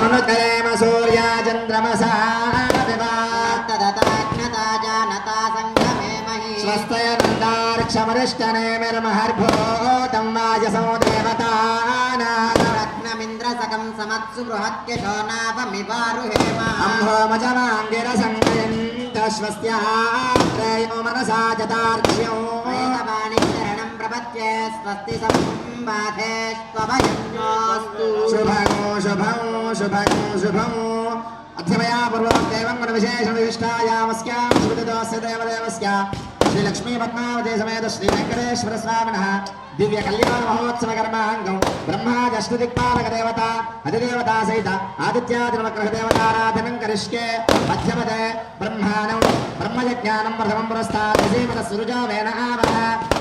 ఓమనుకరేమ సూర్యా చంద్రమసా తదతాజ్ఞతా జానతా సంగమే మహి స్వస్తయనందార్క్షమరిష్టనేమిర్మహర్భూతం వాజసో దేవతానా రత్నమింద్ర సకం సమత్సు బృహత్యశో నాభమివారుహేమ అంహోమజమాంగిరసంగయంతశ్వస్యాత్రేయో మనసా చతార్క్ష్యో వేదవాణిచరణం ప్రపత్యే స్వస్తి సంబాధేష్వభయన్నోస్తు శుభగో శుభం శుభగో శుభం అధ్యమయా పూర్వం దేవం గుణ విశేష విశిష్టాయామస్యాం శుభదోస్య దేవదేవస్య శ్రీ లక్ష్మీ పద్మావతి సమేత శ్రీ వెంకటేశ్వర స్వామినః దివ్య కళ్యాణ మహోత్సవ కర్మాంగం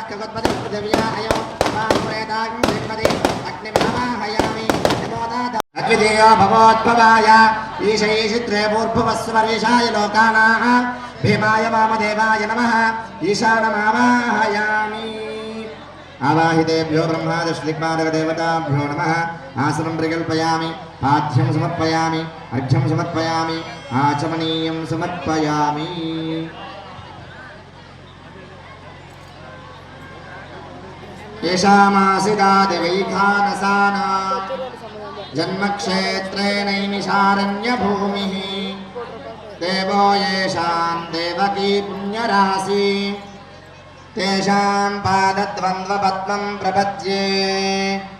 పురందరమావాహయామి ఇంద్రాయ నమః ఆసురం పరికల్పయామి అద్వితీయో భవోద్భవాయ ఈశైషిత్రే పూర్భువస్వరేషాయ లోకానాః భీమాయ వామదేవాయ నమః ఈశానమావాహయామి ఆవాహితేభ్యో బ్రహ్మాదశ్లిగ్మాదగదేవతాభ్యో నమ ఆసనం ప్రకల్పయామి పాఠ్యం సమర్పయామి అర్ఘ్యం సమర్పయామి ఆచమనీయం సమర్పయామి येषामासिदादिवैखानसाना जन्मक्षेत्रे नैमिषारण्यभूमिः देवो येषां देवकी पुण्यराशि। तेषां प्रपद्ये।